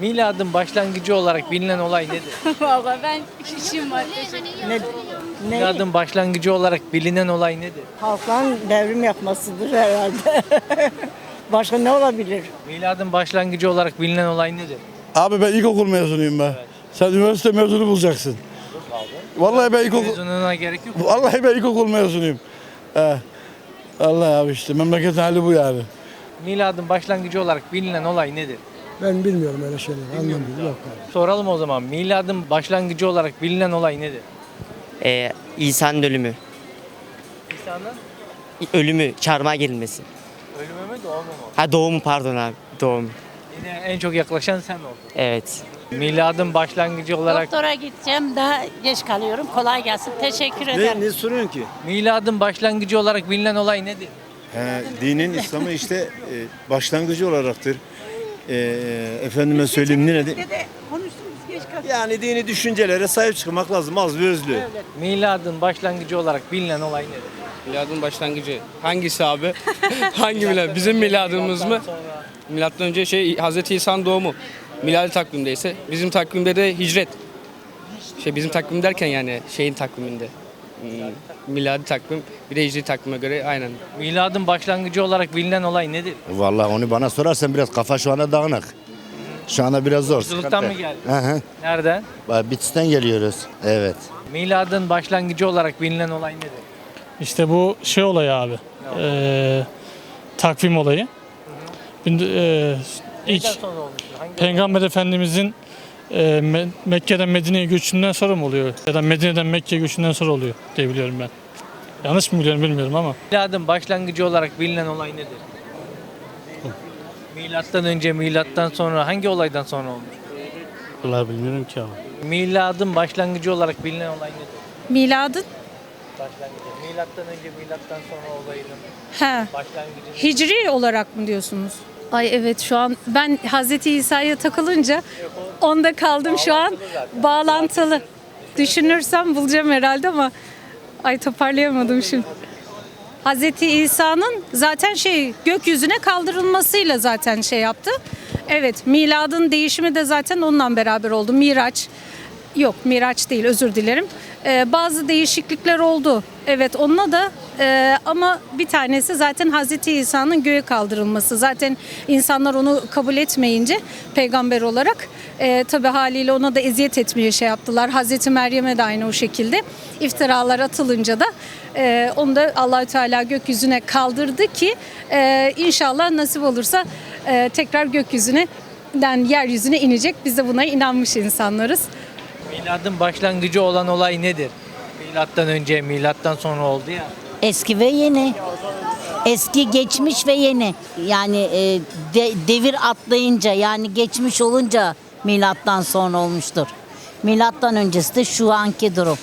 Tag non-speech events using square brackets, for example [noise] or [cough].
Miladın başlangıcı olarak bilinen olay nedir? [laughs] Valla ben işim var. Ne, ne? Miladın başlangıcı olarak bilinen olay nedir? Halkların devrim yapmasıdır herhalde. [laughs] Başka ne olabilir? Miladın başlangıcı olarak bilinen olay nedir? Abi ben ilkokul mezunuyum ben. Sen üniversite mezunu bulacaksın. Vallahi ben ilkokul Mezununa gerek yok. Vallahi ben ilkokul mezunuyum. He. Allah abi işte memleketin hali bu yani. Miladın başlangıcı olarak bilinen olay nedir? Ben bilmiyorum öyle şeyleri. Anlamıyorum. Yok. Soralım o zaman. Miladın başlangıcı olarak bilinen olay nedir? Ee, İsa'nın ölümü. İsa'nın Ölümü, çarmıha gelinmesi. ölümü mü doğumu mu? Ha doğumu pardon abi. Doğum. Yine en çok yaklaşan sen oldun. Evet. Miladın başlangıcı olarak Doktora gideceğim. Daha geç kalıyorum. Kolay gelsin. Teşekkür ederim. Ne, ne soruyorsun ki? miladın başlangıcı olarak bilinen olay nedir? He, dinin İslam'ı işte e, başlangıcı olaraktır. E, efendime söyleyeyim ne nedir? Yani dini düşüncelere sahip çıkmak lazım az ve özlü. Miladın başlangıcı olarak bilinen olay nedir? Miladın başlangıcı. Hangisi abi? [laughs] Hangi milad? Bizim miladımız mı? Milattan önce şey Hazreti İsa'nın doğumu. Miladi takvimde ise bizim takvimde de hicret. Şey bizim takvim derken yani şeyin takviminde. Hmm, Miladi takvim bir de hicri takvime göre aynen. Miladın başlangıcı olarak bilinen olay nedir? Vallahi onu bana sorarsan biraz kafa şu anda dağınık. Şu anda biraz zor. Yolculuktan mı geldin? Hı hı. Nereden? Bak, Bitlis'ten geliyoruz. Evet. Miladın başlangıcı olarak bilinen olay nedir? İşte bu şey olayı abi. Ee, takvim olayı. Bin- ee, ilk Neden sonra olmuştur? Hangi Peygamber Efendimizin Me- Mekke'den Medine'ye göçünden sonra mı oluyor? Ya da Medine'den Mekke'ye göçünden sonra oluyor diye biliyorum ben. Yanlış mı biliyorum bilmiyorum ama. Miladın başlangıcı olarak bilinen olay nedir? Milattan önce, milattan sonra hangi olaydan sonra olmuş? Vallahi bilmiyorum ki abi. Miladın başlangıcı olarak bilinen olay nedir? Miladın? Başlangıcı. Milattan önce, milattan sonra olayının He. başlangıcı. Hicri olarak mı diyorsunuz? Ay evet şu an ben Hazreti İsa'ya takılınca onda kaldım şu an. Bağlantılı. Düşünürsem bulacağım herhalde ama ay toparlayamadım şimdi. Hazreti İsa'nın zaten şey gökyüzüne kaldırılmasıyla zaten şey yaptı. Evet miladın değişimi de zaten onunla beraber oldu. Miraç yok Miraç değil özür dilerim. Ee, bazı değişiklikler oldu. Evet onunla da e, ama bir tanesi zaten Hazreti İsa'nın göğe kaldırılması. Zaten insanlar onu kabul etmeyince peygamber olarak e, tabi haliyle ona da eziyet etmeye şey yaptılar. Hazreti Meryem'e de aynı o şekilde iftiralar atılınca da e, onu da Allahü Teala gökyüzüne kaldırdı ki e, inşallah nasip olursa e, tekrar gökyüzüne den yeryüzüne inecek. Biz de buna inanmış insanlarız. Miladın başlangıcı olan olay nedir? Milattan önce, milattan sonra oldu ya. Eski ve yeni. Eski, geçmiş ve yeni. Yani e, de- devir atlayınca yani geçmiş olunca milattan sonra olmuştur. Milattan öncesi de şu anki durum.